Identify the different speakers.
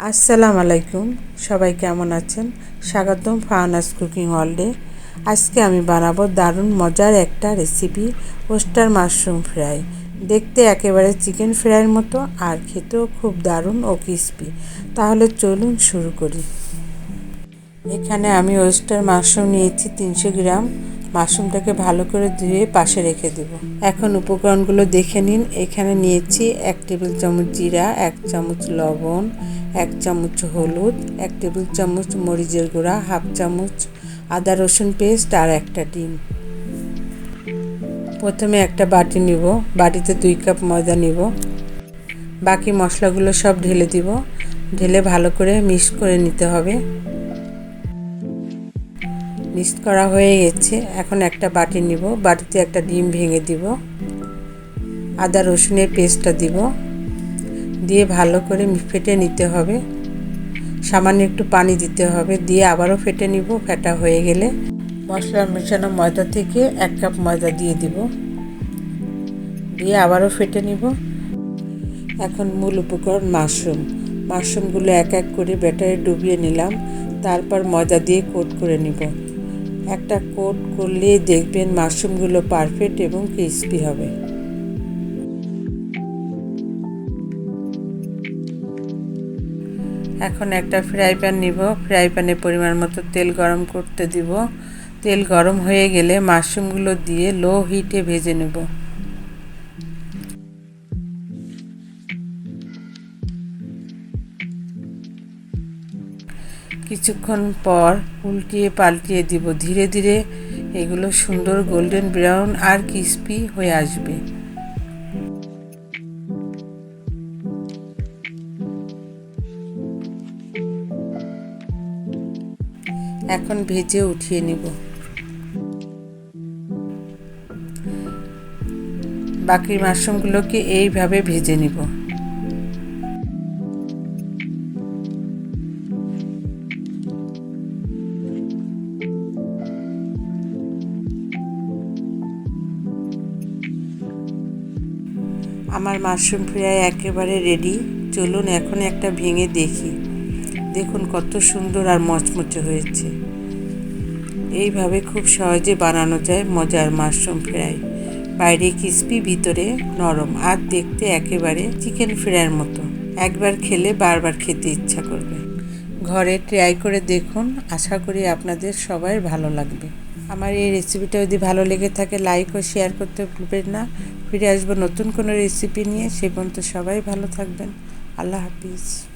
Speaker 1: আসসালামু আলাইকুম, সবাই কেমন আছেন? স্বাগতম ফাহানাস কুকিং ওয়ার্ল্ডে আজকে আমি বানাবো দারুণ মজার একটা রেসিপি, ওস্টার মাশরুম ফ্রাই। দেখতে একেবারে চিকেন ফ্রাইয়ের মতো আর খেতেও খুব দারুণ ও ক্রিস্পি। তাহলে চলুন শুরু করি। এখানে আমি ওয়েস্টার মাশরুম নিয়েছি তিনশো গ্রাম। মাশরুমটাকে ভালো করে ধুয়ে পাশে রেখে দেব। এখন উপকরণগুলো দেখে নিন। এখানে নিয়েছি এক টেবিল চামচ জিরা, এক চামচ লবণ এক চামচ হলুদ, এক টেবিল চামচ মরিচের গুঁড়া, হাফ চামচ আদা রসুন পেস্ট আর একটা ডিম। প্রথমে একটা বাটি নিব, বাটিতে দুই কাপ ময়দা নিব। বাকি মশলাগুলো সব ঢেলে দিব। ঢেলে ভালো করে মিক্স করে নিতে হবে। মিক্স করা হয়ে গেছে। এখন একটা বাটি নিব। বাটিতে একটা ডিম ভেঙে দিব। আদা রসুনের পেস্টটা দিব। দিয়ে ভালো করে ফেটে নিতে হবে। সামান্য একটু পানি দিতে হবে। দিয়ে আবারও ফেটে নিব। ফেটা হয়ে গেলে মশলা মেশানো ময়দা থেকে এক কাপ ময়দা দিয়ে দিব। দিয়ে আবারও ফেটে নিব। এখন মূল উপকরণ মাশরুম। মাশরুমগুলো এক এক করে ব্যাটারে ডুবিয়ে নিলাম। তারপর ময়দা দিয়ে কোট করে নিব। একটা কোট করলে দেখবেন মাশরুমগুলো পারফেক্ট এবং ক্রিস্পি হবে। এখন একটা ফ্রাই প্যান নিব। ফ্রাই প্যানে পরিমাণ মতো তেল গরম করতে দিব। তেল গরম হয়ে গেলে মাশরুমগুলো দিয়ে লো হিটে ভেজে নেব। কিছুক্ষণ পর উল্টিয়ে পাল্টিয়ে দিব। ধীরে ধীরে এগুলো সুন্দর গোল্ডেন ব্রাউন আর ক্রিস্পি হয়ে আসবে। এখন ভেজে উঠিয়ে নিব। বাকি মাশরুমগুলোকে এইভাবে ভেজে নিব। আমার মাশরুম ফ্রাই একেবারে রেডি চলুন এখন একটা ভেঙে দেখি। দেখুন কত সুন্দর আর মচমচে হয়েছে। এইভাবে খুব সহজে বানানো যায় মজার মাশরুম ফ্রাই। বাইরে ক্রিস্পি, ভিতরে নরম। আর দেখতে একেবারে চিকেন ফ্রাইয়ের মতো। একবার খেলে বারবার খেতে ইচ্ছা করবে। ঘরে ট্রাই করে দেখুন। আশা করি আপনাদের সবাই ভালো লাগবে। আমার এই রেসিপিটা যদি ভালো লেগে থাকে লাইক ও শেয়ার করতে ভুলবেন না। ফিরে আসব নতুন কোনো রেসিপি নিয়ে। সে পর্যন্ত সবাই ভালো থাকবেন। আল্লাহ হাফিজ।